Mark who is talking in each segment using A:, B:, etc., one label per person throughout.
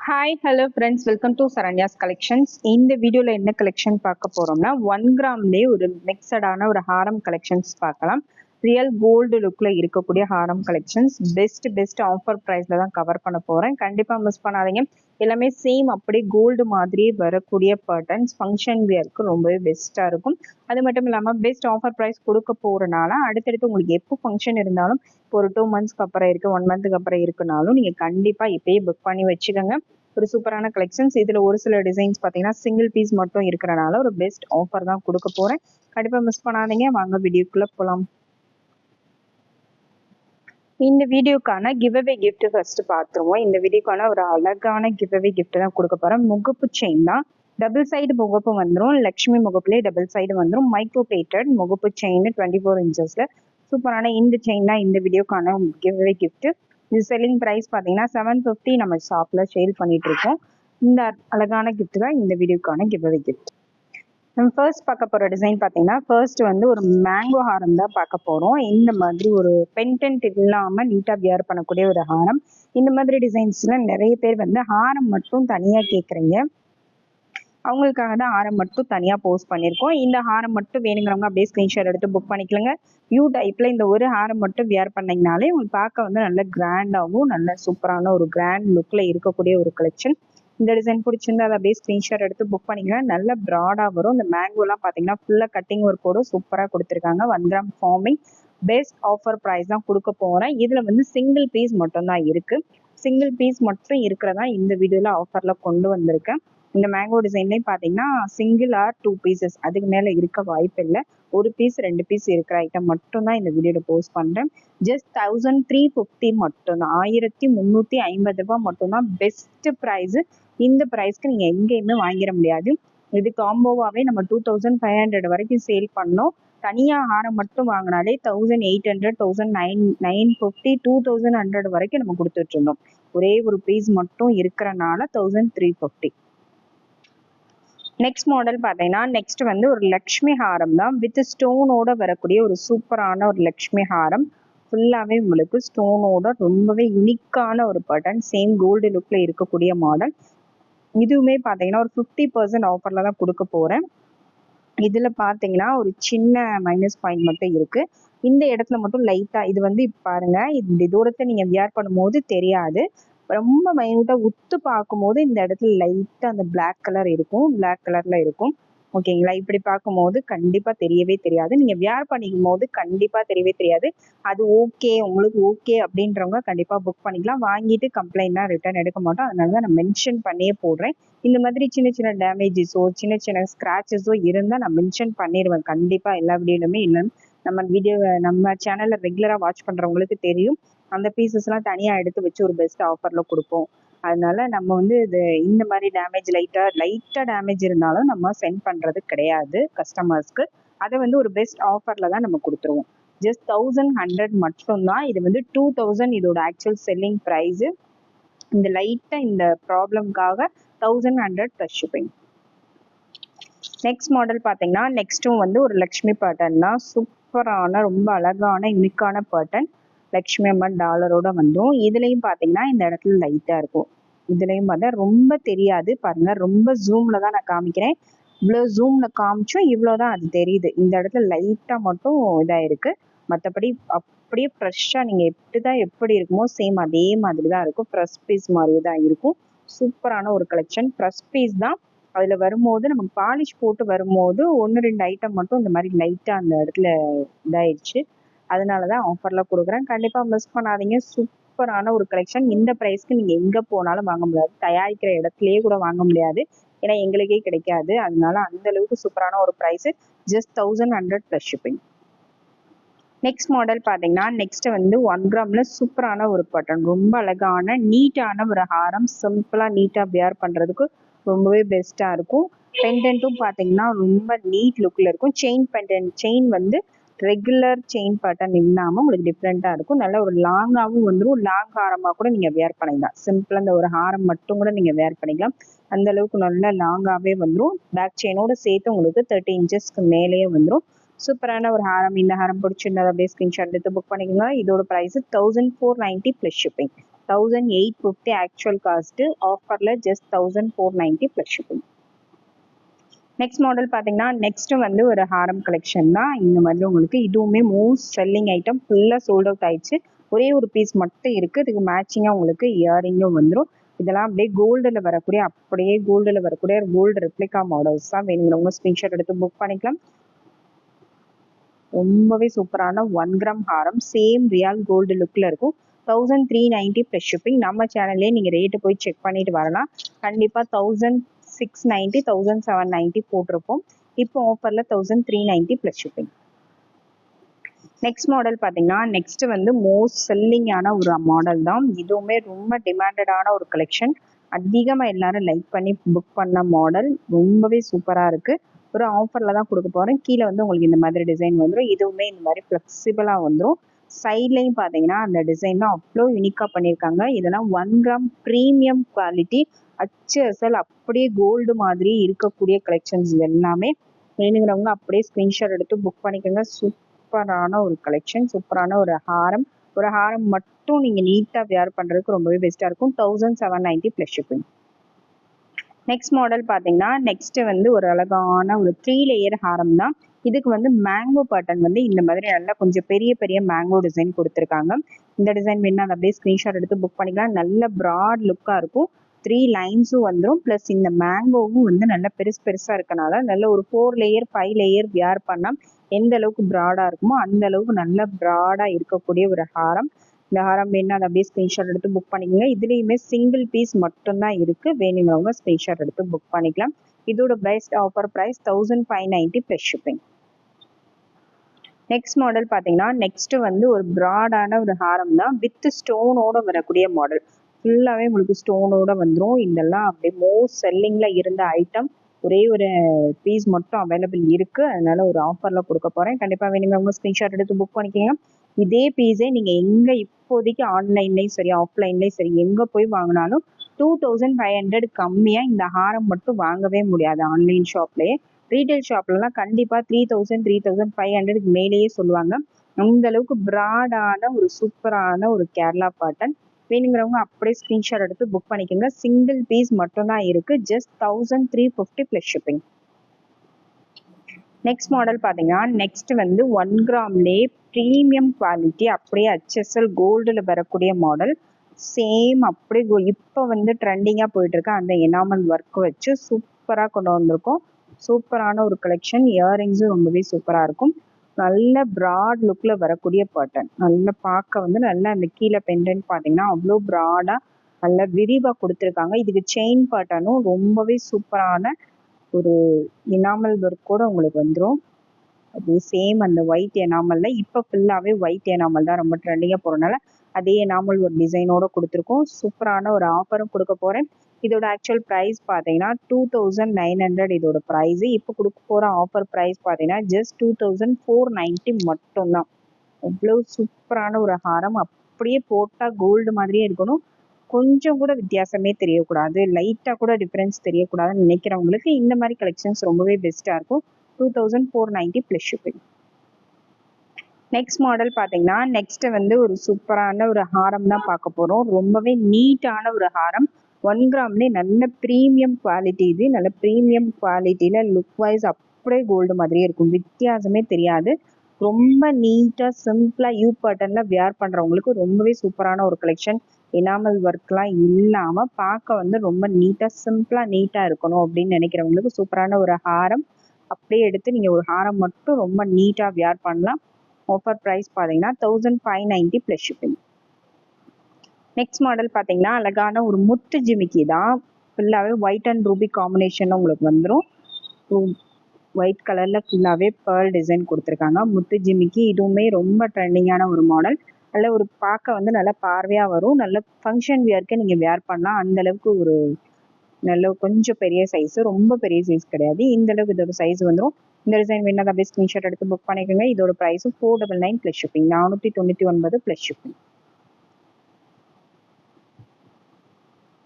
A: Hi hello friends welcome to Saranya's collections இந்த வீடியோவில் என்ன கலெக்ஷன் பார்க்க போகிறோம்னா ஒன் கிராம்லேயே ஒரு மிக்சடான ஒரு ஹாரம் கலெக்ஷன்ஸ் பார்க்கலாம். ரியல் கோல்டு லுக்கில் இருக்கக்கூடிய ஹாரம் கலெக்ஷன்ஸ் பெஸ்ட் பெஸ்ட் ஆஃபர் ப்ரைஸில் தான் கவர் பண்ண போகிறேன் கண்டிப்பாக மிஸ் பண்ணாதீங்க. எல்லாமே சேம் அப்படியே கோல்டு மாதிரியே வரக்கூடிய பேட்டர்ன்ஸ் ஃபங்க்ஷன் வியருக்கு ரொம்பவே பெஸ்ட்டாக இருக்கும். அது மட்டும் இல்லாமல் பெஸ்ட் ஆஃபர் ப்ரைஸ் கொடுக்க போகிறனால அடுத்தடுத்து உங்களுக்கு எப்போ ஃபங்க்ஷன் இருந்தாலும் இப்போ ஒரு டூ மந்த்ஸ்க்கு அப்புறம் இருக்குது ஒன் மந்த்துக்கு அப்புறம் இருக்குனாலும் நீங்கள் கண்டிப்பாக இப்போயே புக் பண்ணி வச்சுக்கோங்க. ஒரு சூப்பரான கலெக்ஷன்ஸ் இதில் ஒரு சில டிசைன்ஸ் பார்த்தீங்கன்னா சிங்கிள் பீஸ் மட்டும் இருக்கிறனால ஒரு பெஸ்ட் ஆஃபர் தான் கொடுக்க போகிறேன் கண்டிப்பாக மிஸ் பண்ணாதீங்க. வாங்க வீடியோக்குள்ளே போகலாம் இந்த வீடியோக்கான கிவ்அவே கிஃப்ட் ஃபர்ஸ்ட் பார்த்துருவோம் இந்த வீடியோக்கான ஒரு அழகான கிவ்அவே கிஃப்ட் தான் கொடுக்க போகிறோம் முகப்பு செயின் தான். டபுள் சைடு முகப்பு வந்துடும் லக்ஷ்மி முகப்புலேயே டபுள் சைடு வந்துடும் மைக்ரோ பிளேட்டட் முகப்பு செயின் டுவெண்ட்டி ஃபோர் இன்ச்சஸில் சூப்பரான இந்த செயின் தான் இந்த வீடியோக்கான கிவ்அவே கிஃப்ட் இது செல்லிங் ப்ரைஸ் பார்த்தீங்கன்னா செவன் ஃபிஃப்டி நம்ம ஷாப்பில் சேல் பண்ணிட்டு இருக்கோம். இந்த அழகான கிஃப்ட் தான் இந்த வீடியோக்கான கிவ்அவே கிஃப்ட் நம்ம ஃபர்ஸ்ட் பார்க்க போகிற டிசைன் பார்த்தீங்கன்னா ஃபர்ஸ்ட் வந்து ஒரு மேங்கோ ஹாரம் தான் பார்க்க போகிறோம் இந்த மாதிரி ஒரு பென்டென்ட் இல்லாமல் நீட்டாக வியர் பண்ணக்கூடிய ஒரு ஹாரம் இந்த மாதிரி டிசைன்ஸ்லாம் நிறைய பேர் வந்து ஹாரம் மட்டும் தனியாக கேட்குறீங்க அவங்களுக்காக தான் ஹாரம் மட்டும் தனியாக போஸ்ட் பண்ணியிருக்கோம். இந்த ஹாரம் மட்டும் வேணுங்கிறவங்க அப்படியே ஸ்க்ரீன்ஷாட் எடுத்து புக் பண்ணிக்கலங்க. யூ டைப்பில் இந்த ஒரு ஹாரம் மட்டும் வியர் பண்ணிங்கனாலே உங்களுக்கு பார்க்க வந்து நல்ல கிராண்டாகவும் நல்ல சூப்பரான ஒரு கிராண்ட் லுக்கில் இருக்கக்கூடிய ஒரு கலெக்ஷன் இந்த டிசைன் பிடிச்சிருந்தா அதை அப்படியே ஸ்க்ரீன்ஷாட் எடுத்து புக் பண்ணிக்கலாம் நல்ல ப்ராடாக வரும். இந்த மேங்கோலாம் பார்த்தீங்கன்னா ஃபுல்லாக கட்டிங் ஒர்க்கோடு சூப்பராக கொடுத்துருக்காங்க. One gram forming best offer price தான் கொடுக்க போகிறேன் இதில் வந்து சிங்கிள் பீஸ் மட்டும்தான் இருக்குது சிங்கிள் பீஸ் மட்டும் இருக்கிறதா இந்த வீடியோவில் ஆஃபரில் கொண்டு வந்திருக்கேன். இந்த மேங்கோ டிசைன்லேயும் பார்த்தீங்கன்னா சிங்கிள் ஆர் டூ பீசஸ் அதுக்கு மேலே இருக்க வாய்ப்பு இல்லை ஒரு பீஸ் ரெண்டு பீஸ் இருக்கிற ஐட்டம் மட்டும்தான் இந்த வீடியோவில் போஸ்ட் பண்ணுறேன் ஜஸ்ட் தௌசண்ட் த்ரீ ஃபிஃப்டி மட்டும்தான். ஆயிரத்தி முந்நூற்றி ஐம்பது ரூபாய் மட்டும்தான் பெஸ்ட் ப்ரைஸு இந்த ப்ரைஸ்க்கு நீங்கள் எங்கேயுமே வாங்கிட முடியாது. இது காம்போவாகவே நம்ம டூ தௌசண்ட் ஃபைவ் ஹண்ட்ரட் வரைக்கும் சேல் பண்ணோம். தனியாக ஆரம் மட்டும் வாங்கினாலே thousand eight hundred thousand nine nine fifty two thousand hundred வரைக்கும் நம்ம கொடுத்துட்டு இருந்தோம். ஒரே ஒரு பீஸ் மட்டும் இருக்கிறனால thousand three fifty next model பார்த்தீங்கன்னா நெக்ஸ்ட் வந்து ஒரு லக்ஷ்மி ஹாரம் தான். வித் ஸ்டோனோட வரக்கூடிய ஒரு சூப்பரான ஒரு லக்ஷ்மி ஹாரம். ஃபுல்லாகவே உங்களுக்கு ஸ்டோனோட ரொம்பவே யுனிக்கான ஒரு பட்டன் சேம் கோல்டு லுக்கில் இருக்கக்கூடிய மாடல் இதுவுமே பார்த்தீங்கன்னா ஒரு ஃபிஃப்டி பர்சன்ட் ஆஃபரில் தான் கொடுக்க போகிறேன் இதில் பார்த்தீங்கன்னா ஒரு சின்ன மைனஸ் பாயிண்ட் மட்டும் இருக்குது இந்த இடத்துல மட்டும் லைட்டாக இது வந்து பாருங்கள் இந்த தூரத்தை நீங்கள் வியர் பண்ணும்போது தெரியாது. ரொம்ப மைனூட்டாக உத்து பார்க்கும்போது இந்த இடத்துல லைட்டாக அந்த பிளாக் கலர் இருக்கும். பிளாக் கலரில் இருக்கும். ஓகேங்களா இப்படி பார்க்கும்போது கண்டிப்பாக தெரியவே தெரியாது. நீங்கள் வியார் பண்ணிக்கும் போது கண்டிப்பாக தெரியவே தெரியாது. அது ஓகே உங்களுக்கு ஓகே அப்படின்றவங்க கண்டிப்பாக புக் பண்ணிக்கலாம். வாங்கிட்டு கம்ப்ளைண்ட்லாம் ரிட்டர்ன் எடுக்க மாட்டோம். அதனால தான் நான் மென்ஷன் பண்ணியே போடுறேன். இந்த மாதிரி சின்ன சின்ன டேமேஜஸோ சின்ன சின்ன ஸ்க்ராச்சஸோ இருந்தால் நான் மென்ஷன் பண்ணிடுவேன். கண்டிப்பாக எல்லா வீடியோலுமே இல்லைன்னு நம்ம வீடியோ நம்ம சேனலில் ரெகுலராக வாட்ச் பண்ணுறவங்களுக்கு தெரியும். அந்த பீசஸ்லாம் தனியாக எடுத்து வச்சு ஒரு பெஸ்ட் ஆஃபரில் கொடுப்போம். அதனால நம்ம வந்து இது இந்த மாதிரி டேமேஜ் லைட்டாக லைட்டாக டேமேஜ் இருந்தாலும் நம்ம சென்ட் பண்ணுறது கிடையாது கஸ்டமர்ஸ்க்கு அதை வந்து ஒரு பெஸ்ட் ஆஃபரில் தான் நம்ம கொடுத்துருவோம். ஜஸ்ட் தௌசண்ட் ஹண்ட்ரட் மட்டும்தான். இது வந்து டூ தௌசண்ட் இதோட ஆக்சுவல் செல்லிங் ப்ரைஸு இந்த லைட்டாக இந்த ப்ராப்ளம்காக thousand hundred plus shipping next model பார்த்தீங்கன்னா நெக்ஸ்ட்டும் வந்து ஒரு லக்ஷ்மி பேட்டர்ன் தான். சூப்பரான ரொம்ப அழகான யூனிக்கான பேட்டர்ன் லக்ஷ்மி அம்மன் டாலரோட வந்தோம் இதுலேயும் பார்த்தீங்கன்னா இந்த இடத்துல லைட்டாக இருக்கும். இதுலேயும் பார்த்தா ரொம்ப தெரியாது. பாருங்க ரொம்ப ஜூமில் தான் நான் காமிக்கிறேன். இவ்வளோ ஜூமில் காமிச்சோம் இவ்வளோ தான் அது தெரியுது. இந்த இடத்துல லைட்டாக மட்டும் இதாக இருக்குது மற்றபடி அப்படியே ஃப்ரெஷ்ஷாக நீங்கள் எப்படி தான் எப்படி இருக்குமோ சேம் அதே மாதிரி தான் இருக்கும். ஃப்ரெஷ் பீஸ் மாதிரியே தான் இருக்கும். சூப்பரான ஒரு கலெக்ஷன் ஃப்ரெஷ் பீஸ் தான். அதில் வரும்போது நம்ம பாலிஷ் போட்டு வரும்போது ஒன்று ரெண்டு ஐட்டம் மட்டும் இந்த மாதிரி லைட்டாக அந்த இடத்துல இதாயிடுச்சு அதனால தான் ஆஃபரில் கொடுக்குறேன். கண்டிப்பாக மிஸ் பண்ணாதீங்க. சூப்பரான ஒரு கலெக்ஷன் இந்த ப்ரைஸ்க்கு நீங்கள் எங்கே போனாலும் வாங்க முடியாது. தயாரிக்கிற இடத்துலையே கூட வாங்க முடியாது. ஏன்னா எங்களுக்கே கிடைக்காது. அதனால அந்த அளவுக்கு சூப்பரான ஒரு price just thousand hundred plus shipping next model பார்த்தீங்கன்னா நெக்ஸ்ட் வந்து ஒன் கிராமில் சூப்பரான ஒரு பட்டன் ரொம்ப அழகான நீட்டான ஒரு ஹாரம். சிம்பிளாக நீட்டாக வியர் பண்ணுறதுக்கு ரொம்பவே பெஸ்ட்டாக இருக்கும். பெண்டன்ட்டும் பார்த்தீங்கன்னா ரொம்ப நீட் லுக்கில் இருக்கும். செயின் பெண்டன்ட் செயின் வந்து ரெகுலர் செயின் பேட்டர்ன் இல்லாமல் உங்களுக்கு டிஃப்ரெண்ட்டாக இருக்கும். நல்ல ஒரு லாங்காகவும் வந்துடும் லாங் ஹாரமாக கூட நீங்கள் வேர் பண்ணிக்கலாம். சிம்பிளாக அந்த ஒரு ஹாரம் மட்டும் கூட நீங்கள் வேர் பண்ணிக்கலாம். அந்த அளவுக்கு நல்ல லாங்காகவே வந்துடும் பேக் செயினோட சேர்த்து உங்களுக்கு தேர்ட்டி இன்ச்சஸ்க்கு மேலேயே வந்துடும் சூப்பரான ஒரு ஹாரம். இந்த ஹாரம் பிடிச்சிருந்தா அப்படியே ஸ்கிரீன்ஷாட் எடுத்து புக் பண்ணிக்கோங்க இதோட price thousand four ninety plus shipping thousand eight fifty actual cost ஆஃபரில் just thousand four ninety plus shipping next model பார்த்தீங்கன்னா நெக்ஸ்ட் வந்து ஒரு ஹாரம் கலெக்ஷன் தான். இந்த மாதிரி உங்களுக்கு இதுவுமே மோஸ்ட் செல்லிங் ஐட்டம் ஃபுல்லாக சோல்ட் அவுட் ஆயிடுச்சு. ஒரே ஒரு பீஸ் மட்டும் இருக்குது இதுக்கு மேட்சிங்காக உங்களுக்கு இயரிங்கும் வந்துடும் இதெல்லாம் அப்படியே கோல்டில் வரக்கூடிய அப்படியே கோல்டில் வரக்கூடிய கோல்டு ரெப்ளிகா மாடல்ஸ் தான் வேணுங்கிறவங்க ஸ்க்ரீன்ஷாட் எடுத்து புக் பண்ணிக்கலாம். ரொம்பவே சூப்பரான ஒன் கிராம் ஹாரம் சேம் ரியால் கோல்டு லுக்கில் இருக்கும். Thousand three ninety plus shipping நம்ம சேனல்லே நீங்கள் ரேட்டு போய் செக் பண்ணிட்டு வரலாம். கண்டிப்பாக thousand six ninety thousand seven ninety போட்டிருப்போம். இப்போ ஆஃபரில் thousand three ninety plus shipping next model பார்த்தீங்கன்னா நெக்ஸ்ட் வந்து மோஸ்ட் செல்லிங்கான ஒரு மாடல் தான். இதுவுமே ரொம்ப டிமாண்டடான ஒரு கலெக்ஷன் அதிகமாக எல்லாரும் லைக் பண்ணி புக் பண்ண மாடல் ரொம்பவே சூப்பராக இருக்குது ஒரு ஆஃபரில் தான் கொடுக்க போகிறேன் கீழே வந்து உங்களுக்கு இந்த மாதிரி டிசைன் வந்துடும் இதுவுமே இந்த மாதிரி ஃப்ளெக்சிபிளாக வந்துடும் சைட்லையும் பார்த்தீங்கன்னா அந்த டிசைன் தான் அவ்வளோ யூனிக்காக பண்ணியிருக்காங்க இதெல்லாம் ஒன் கிராம் ப்ரீமியம் குவாலிட்டி அச்சு அசல் அப்படியே கோல்டு மாதிரி இருக்கக்கூடிய கலெக்ஷன்ஸ் எல்லாமே வேணுங்கிறவங்க அப்படியே ஸ்க்ரீன்ஷாட் எடுத்து புக் பண்ணிக்கோங்க. சூப்பரான ஒரு கலெக்ஷன் சூப்பரான ஒரு ஹாரம். ஒரு ஹாரம் மட்டும் நீங்கள் நீட்டாக வியர் பண்ணுறதுக்கு ரொம்பவே பெஸ்ட்டாக இருக்கும். Thousand seven ninety plus shipping next model பார்த்தீங்கன்னா நெக்ஸ்ட்டு வந்து ஒரு அழகான ஒரு த்ரீ லேயர் ஹாரம் தான். இதுக்கு வந்து மேங்கோ பேட்டர்ன் வந்து இந்த மாதிரி நல்லா கொஞ்சம் பெரிய பெரிய மேங்கோ டிசைன் கொடுத்துருக்காங்க. இந்த டிசைன் வேணா அதை அப்படியே ஸ்க்ரீன்ஷாட் எடுத்து புக் பண்ணிக்கலாம். நல்ல ப்ராட் லுக்காக இருக்கும். த்ரீ லைன்ஸும் வந்துடும் ப்ளஸ் இந்த மேங்கோவும் வந்து நல்ல பெருசு பெருசாக இருக்கனால நல்ல ஒரு four layer five layer wear பண்ணால் எந்த அளவுக்கு ப்ராடாக இருக்குமோ அந்த அளவுக்கு நல்ல ப்ராடாக இருக்கக்கூடிய ஒரு ஹாரம். இந்த ஹாரம் வேணும் அதை அப்படியே ஸ்க்ரீன்ஷாட் எடுத்து புக் பண்ணிக்கோங்க. இதுலேயுமே சிங்கிள் பீஸ் மட்டும்தான் இருக்குது வேணுங்கிறவங்க ஸ்க்ரீன்ஷாட் எடுத்து புக் பண்ணிக்கலாம். இதோட best offer price thousand five ninety plus shipping next model பார்த்தீங்கன்னா நெக்ஸ்ட் வந்து ஒரு ப்ராடான ஒரு ஹாரம் தான் வித் ஸ்டோனோட வரக்கூடிய மாடல் ஃபுல்லாகவே உங்களுக்கு ஸ்டோனோட வந்துடும் இதெல்லாம் அப்படியே மோஸ்ட் செல்லிங்கில் இருந்த ஐட்டம் ஒரே ஒரு பீஸ் மட்டும் அவைலபிள் இருக்குது அதனால ஒரு ஆஃபரில் கொடுக்க போகிறேன் கண்டிப்பாக வேணுங்க ஸ்க்ரீன்ஷாட் எடுத்து புக் பண்ணிக்கோங்க. இதே பீஸே நீங்கள் எங்கே இப்போதைக்கு ஆன்லைன்லேயும் சரி ஆஃப்லைன்லேயும் சரி எங்கே போய் வாங்கினாலும் டூ தௌசண்ட் ஃபைவ் ஹண்ட்ரட் கம்மியாக இந்த ஹாரம் மட்டும் வாங்கவே முடியாது ஆன்லைன் ஷாப்லேயே ரீட்டைல் ஷாப்லலாம் கண்டிப்பாக three thousand three thousand five ஹண்ட்ரடுக்கு மேலேயே சொல்லுவாங்க. அந்த அளவுக்கு ப்ராடான ஒரு சூப்பரான ஒரு கேரளா பாட்டன் வேணுங்கிறவங்க அப்படியே ஸ்க்ரீன்ஷாட் எடுத்து புக் பண்ணிக்கோங்க. சிங்கிள் பீஸ் மட்டும்தான் இருக்கு. Just thousand three fifty plus shipping next model பார்த்தீங்கன்னா நெக்ஸ்ட் வந்து ஒன் கிராம்லே ப்ரீமியம் குவாலிட்டி அப்படியே ஹெச்எஸ்எல் கோல்டில் வரக்கூடிய மாடல் சேம் அப்படியே இப்போ வந்து ட்ரெண்டிங்காக போயிட்டுருக்க. அந்த எனாமல் ஒர்க் வச்சு சூப்பராக கொண்டு வந்திருக்கோம். சூப்பரான ஒரு கலெக்ஷன் இயரிங்ஸும் ரொம்பவே சூப்பராக இருக்கும். நல்ல ப்ராட் லுக்கில் வரக்கூடிய பேட்டர்ன் நல்ல பார்க்க வந்து நல்லா அந்த கீழே பெண்டன்ட் பார்த்தீங்கன்னா அவ்வளோ ப்ராடாக நல்ல விரிவாக கொடுத்துருக்காங்க. இதுக்கு செயின் பேட்டர்னும் ரொம்பவே சூப்பரான ஒரு எண்ணாமல் ஒர்க் கூட உங்களுக்கு வந்துடும் அது சேம் அந்த ஒயிட் எனாமலில் இப்போ ஃபுல்லாகவே ஒயிட் எனாமல் தான் ரொம்ப ட்ரெண்டிங்காக போகிறனால அதே எனாமல் ஒரு டிசைனோட கொடுத்துருக்கோம். சூப்பரான ஒரு ஆஃபரும் கொடுக்க போகிறேன் இதோட ஆக்சுவல் ப்ரைஸ் பார்த்தீங்கன்னா டூ தௌசண்ட் நைன் ஹண்ட்ரட் இதோட ப்ரைஸு இப்போ கொடுக்க போகிற ஆஃபர் ப்ரைஸ் பார்த்தீங்கன்னா just two thousand four ninety மட்டும்தான். அவ்வளோ சூப்பரான ஒரு ஹாரம். அப்படியே போட்டால் கோல்டு மாதிரியே இருக்கணும். கொஞ்சம் கூட வித்தியாசமே தெரியக்கூடாது. லைட்டாக கூட டிஃப்ரென்ஸ் தெரியக்கூடாதுன்னு நினைக்கிறவங்களுக்கு இந்த மாதிரி கலெக்ஷன்ஸ் ரொம்பவே பெஸ்ட்டாக இருக்கும். Two thousand four ninety plus shipping next model பார்த்தீங்கன்னா நெக்ஸ்ட் வந்து ஒரு சூப்பரான ஒரு ஹாரம் தான் பார்க்க போகிறோம் ரொம்பவே நீட்டான ஒரு ஹாரம். ஒன் கிராம்லேயே நல்ல ப்ரீமியம் குவாலிட்டி இது. நல்ல ப்ரீமியம் குவாலிட்டியில் லுக் வைஸ் அப்படியே கோல்டு மாதிரியே இருக்கும். வித்தியாசமே தெரியாது. ரொம்ப நீட்டாக சிம்பிளாக யூ பட்டனில் வியர் பண்ணுறவங்களுக்கு ரொம்பவே சூப்பரான ஒரு கலெக்ஷன் எனாமல் ஒர்க்லாம் இல்லாமல் பார்க்க வந்து ரொம்ப நீட்டாக சிம்பிளாக நீட்டாக இருக்கணும் அப்படின்னு நினைக்கிறவங்களுக்கு சூப்பரான ஒரு ஹாரம். அப்படியே எடுத்து நீங்கள் ஒரு ஹாரம் மட்டும் ரொம்ப நீட்டாக வியர் பண்ணலாம். ஆஃபர் ப்ரைஸ் பார்த்தீங்கன்னா thousand five ninety plus shipping next model பார்த்தீங்கன்னா அழகான ஒரு முத்து ஜிமிக்கி தான். ஃபுல்லாகவே ஒயிட் அண்ட் ரூபி காம்பினேஷன் உங்களுக்கு வந்துடும் ஒயிட் கலரில் ஃபுல்லாகவே பேர்ல் டிசைன் கொடுத்துருக்காங்க. முத்து ஜிமிக்கி இதுவுமே ரொம்ப ட்ரெண்டிங்கான ஒரு மாடல் நல்ல ஒரு பார்க்க வந்து நல்லா பார்வையாக வரும். நல்ல ஃபங்க்ஷன் வியர்க்கு நீங்கள் வியர் பண்ணலாம். அந்த அளவுக்கு ஒரு நல்ல கொஞ்சம் பெரிய சைஸ் ரொம்ப பெரிய சைஸ் கிடையாது. இந்த அளவுக்கு இதோட சைஸ் வந்துடும் இந்த டிசைன் வேணால் அப்படியே ஸ்க்ரீன்ஷாட் எடுத்து புக் பண்ணிக்கோங்க. இதோட ப்ரைஸும் four double nine plus shipping நானூற்றி தொண்ணூற்றி ஒன்பது ப்ளஸ் ஷிப்பிங்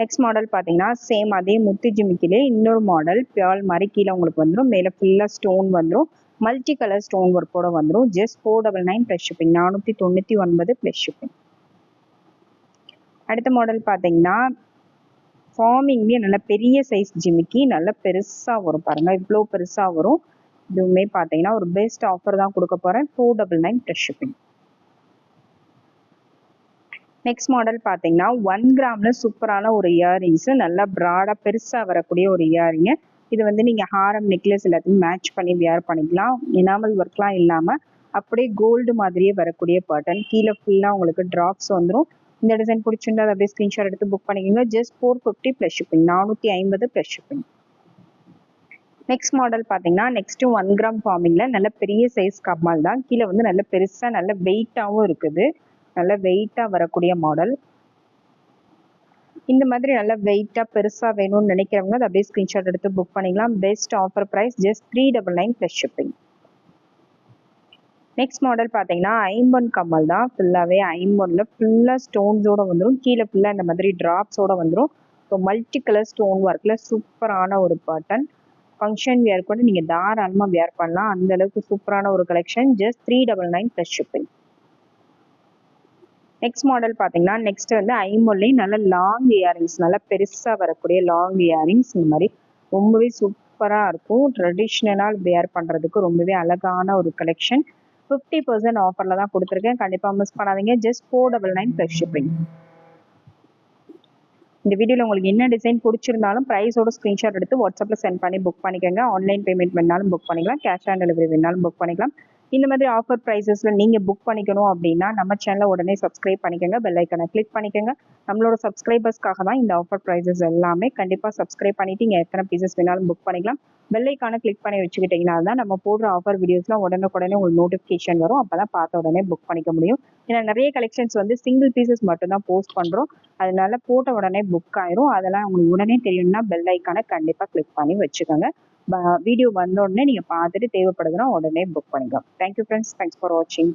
A: நெக்ஸ்ட் மாடல் பார்த்தீங்கன்னா சேம் அதே முத்து ஜிமிக்கிலே இன்னொரு மாடல் பியால் மாதிரி கீழே உங்களுக்கு வந்துடும் மேலே ஃபுல்லாக ஸ்டோன் வந்துடும் மல்டி கலர் ஸ்டோன் ஒர்க்கோட வந்துடும் just four double nine plus shipping நானூற்றி தொண்ணூற்றி ஒன்பது ப்ளஸ் ஷிப்பிங் அடுத்த மாடல் பார்த்தீங்கன்னா ஃபார்மிங்லேயே நல்ல பெரிய சைஸ் ஜிமிக்கி நல்ல பெருசாக வரும். பாருங்கள் இவ்வளோ பெருசாக வரும். இதுவுமே பார்த்தீங்கன்னா ஒரு பெஸ்ட் ஆஃபர் தான் கொடுக்க போகிறேன் four double nine plus shipping next model பார்த்தீங்கன்னா ஒன் கிராமில் சூப்பரான ஒரு இயரிங்ஸு நல்லா ப்ராடாக பெருசாக வரக்கூடிய ஒரு இயரிங்கு இது வந்து நீங்கள் ஹாரம் நெக்லஸ் எல்லாத்தையும் மேட்ச் பண்ணி வியர் பண்ணிக்கலாம். எனாமல் ஒர்க்லாம் இல்லாமல் அப்படியே கோல்டு மாதிரியே வரக்கூடிய பேட்டர்ன் கீழே ஃபுல்லாக உங்களுக்கு ட்ராப்ஸ் வந்துடும் இந்த டிசைன் பிடிச்சிருந்தா அதை அப்படியே ஸ்க்ரீன்ஷாட் எடுத்து புக் பண்ணிக்கோங்க. Just four fifty plus shipping நானூற்றி ஐம்பது ப்ளஸ் ஷிப்பிங் நெக்ஸ்ட் மாடல் பார்த்தீங்கன்னா நெக்ஸ்ட் ஒன் கிராம் ஃபார்மிங்கில் நல்ல பெரிய சைஸ் கம்மல் தான் கீழே வந்து நல்ல பெருசாக நல்ல வெயிட்டாகவும் இருக்குது. நல்ல வெயிட்டாக வரக்கூடிய மாடல் இந்த மாதிரி நல்லா வெயிட்டாக பெருசாக வேணும்னு நினைக்கிறவங்க அதை அப்படியே ஸ்க்ரீன்ஷாட் எடுத்து புக் பண்ணிக்கலாம். Best offer price just three double nine plus shipping next model பார்த்தீங்கன்னா ஐம்பொன் கம்மல் தான். ஃபுல்லாகவே ஐம்பொன்னில் ஃபுல்லாக ஸ்டோன்ஸோட வந்துடும் கீழே ஃபுல்லாக இந்த மாதிரி ட்ராப்ஸோட வந்துடும் ஸோ மல்டி கலர் ஸ்டோன் ஒர்க்கில் சூப்பரான ஒரு பேட்டர்ன் ஃபங்க்ஷன் வியர் கூட நீங்கள் தாராளமாக வியர் பண்ணலாம். அந்த அளவுக்கு சூப்பரான ஒரு collection just three double nine plus shipping next model பார்த்தீங்கன்னா நெக்ஸ்ட் வந்து ஐம்பொன்லேயும் நல்ல லாங் இயரிங்ஸ் நல்லா பெருசாக வரக்கூடிய லாங் இயரிங்ஸ் இந்த மாதிரி ரொம்பவே சூப்பராக இருக்கும். ட்ரெடிஷ்னலாக வியர் பண்ணுறதுக்கு ரொம்பவே அழகான ஒரு கலெக்ஷன் ஃபிஃப்டி பர்சன்ட் ஆஃபரில் தான் கொடுத்துருக்கேன். கண்டிப்பாக மிஸ் பண்ணாதீங்க. Just four double nine plus shipping இந்த வீடியோவில் உங்களுக்கு என்ன டிசைன் பிடிச்சிருந்தாலும் ப்ரைஸோட ஸ்க்ரீன்ஷாட் எடுத்து வாட்ஸ்அப்பில் சென்ட் பண்ணி புக் பண்ணிக்கோங்க. ஆன்லைன் பேமெண்ட் வேணாலும் புக் பண்ணிக்கலாம். கேஷ் ஆன் டெலிவரி வேணாலும் புக் பண்ணிக்கலாம். இந்த மாதிரி ஆஃபர் ப்ரைஸஸில் நீங்கள் புக் பண்ணிக்கணும் அப்படின்னா நம்ம சேனலை உடனே சப்ஸ்கிரைப் பண்ணிக்கோங்க. பெல் ஐக்கனை கிளிக் பண்ணிக்கோங்க. நம்மளோட சப்ஸ்கிரைபர்ஸ்க்காக தான் இந்த ஆஃபர் ப்ரைஸஸ் எல்லாமே கண்டிப்பாக சப்ஸ்கிரைப் பண்ணிவிட்டு நீங்கள் எத்தனை பீசஸ் வேணாலும் புக் பண்ணிக்கலாம். பெல் ஐக்கானை கிளிக் பண்ணி வச்சுக்கிட்டிங்கன்னா தான் நம்ம போடுற ஆஃபர் வீடியோஸ்லாம் உடனுக்குடனே உங்களுக்கு நோட்டிஃபிகேஷன் வரும். அப்போ தான் பார்த்த உடனே புக் பண்ணிக்க முடியும். ஏன்னா நிறைய கலெக்ஷன்ஸ் வந்து சிங்கிள் பீசஸ் மட்டும்தான் போஸ்ட் பண்ணுறோம் அதனால போட்ட உடனே புக் ஆயிரும். அதெல்லாம் உங்களுக்கு உடனே தெரியும்னா பெல் ஐக்கானை கண்டிப்பாக கிளிக் பண்ணி வச்சுக்கோங்க. வீடியோ வந்த உடனே நீங்கள் பார்த்துட்டு தேவைப்படுதுன்னா உடனே புக் பண்ணிக்கலாம் தேங்க்யூ ஃப்ரெண்ட்ஸ் தேங்க்ஸ் ஃபார் வாட்சிங்